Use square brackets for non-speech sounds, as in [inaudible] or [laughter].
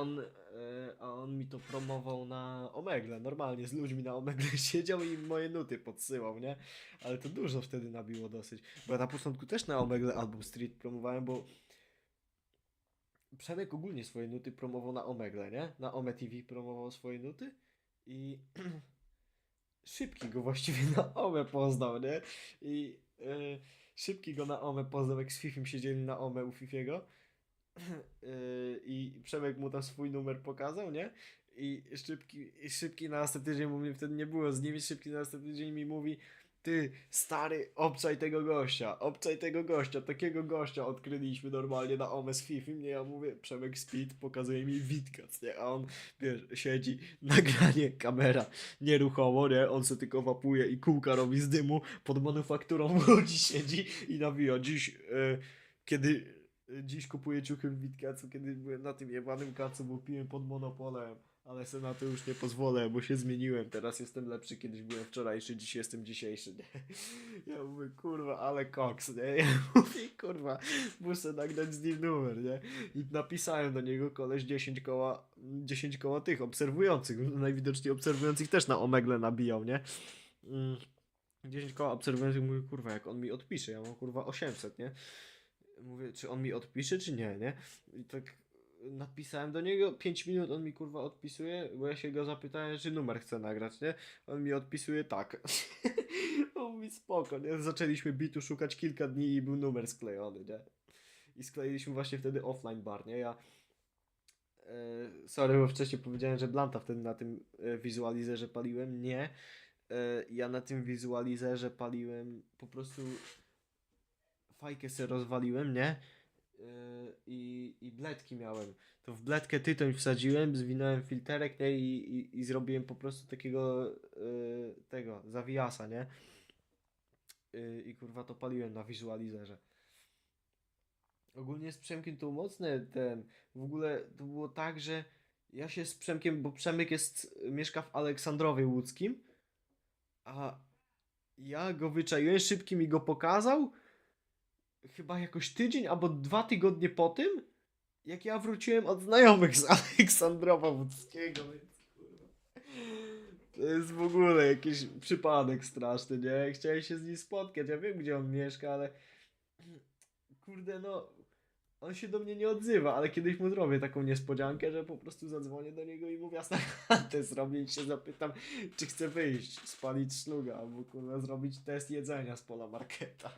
on, e, a on mi to promował na Omegle, normalnie z ludźmi na Omegle [laughs] siedział i moje nuty podsyłał, nie? Ale to dużo wtedy nabiło dosyć. Bo ja na początku też na Omegle Album Street promowałem, bo Przemek ogólnie swoje nuty promował na Omegle, nie? Na Ome TV promował swoje nuty i [clears throat] Szybki go właściwie na Ome poznał, nie? I e, Szybki go na Ome poznał, jak z Fifim siedzieli na Ome u Fifiego. Yy, [laughs] I Przemek mu tam swój numer pokazał, nie? I szybki, i szybki na następny dzień, bo mnie wtedy nie było z nim, i szybki na następny dzień mi mówi ty, stary, obczaj tego gościa, obczaj tego gościa, takiego gościa odkryliśmy normalnie na Ome z Fifim, nie? Ja mówię, Przemek Speed pokazuje mi Witkac, nie? A on, wiesz, siedzi, [laughs] nagranie, kamera, nieruchomo, nie? On se tylko wapuje i kółka robi z dymu, pod manufakturą [laughs] w Łodzi siedzi i nawija. Dziś, e, kiedy Dziś kupuję ciuchy w Witkacu, kiedy byłem na tym jebanym kacu, bo piłem pod monopolem. Ale sobie na to już nie pozwolę, bo się zmieniłem. Teraz jestem lepszy, kiedyś byłem wczorajszy, dziś jestem dzisiejszy. Nie? Ja mówię, kurwa, ale koks, nie? Ja mówię, kurwa, muszę nagrać z nim numer, nie? I napisałem do niego koleś 10 koła, 10 koła tych obserwujących. Najwidoczniej obserwujących też na omegle nabijał, nie? Mm. 10 koła obserwujących, mówię, kurwa, jak on mi odpisze, ja mam kurwa 800, nie? Mówię, czy on mi odpisze, czy nie, nie? I tak napisałem do niego, 5 minut on mi kurwa odpisuje, bo ja się go zapytałem, czy numer chce nagrać, nie? On mi odpisuje tak. [laughs] on mówi spoko, nie? Zaczęliśmy bitu szukać kilka dni i był numer sklejony, nie? I skleiliśmy właśnie wtedy offline bar, nie? Ja e, sorry, bo wcześniej powiedziałem, że Blanta wtedy na tym e, wizualizerze paliłem. Nie. E, ja na tym wizualizerze paliłem po prostu fajkę sobie rozwaliłem, nie? Yy, I, I bledki miałem. To w bledkę tytoń wsadziłem, zwinąłem filterek, nie? I, i, i zrobiłem po prostu takiego yy, tego, zawijasa, nie? Yy, I kurwa to paliłem na wizualizerze. Ogólnie z Przemkiem to mocne ten. W ogóle to było tak, że ja się z Przemkiem, bo Przemek jest, mieszka w Aleksandrowie Łódzkim, a ja go wyczaiłem, szybki mi go pokazał chyba jakoś tydzień albo dwa tygodnie po tym, jak ja wróciłem od znajomych z [laughs] Aleksandrowa Łódzkiego, więc. To jest w ogóle jakiś przypadek straszny, nie? Chciałem się z nim spotkać, ja wiem gdzie on mieszka, ale kurde no, on się do mnie nie odzywa, ale kiedyś mu zrobię taką niespodziankę, że po prostu zadzwonię do niego i mu jasna chantę [laughs] zrobię i się zapytam, czy chce wyjść, spalić szluga, albo kurwa zrobić test jedzenia z pola marketa.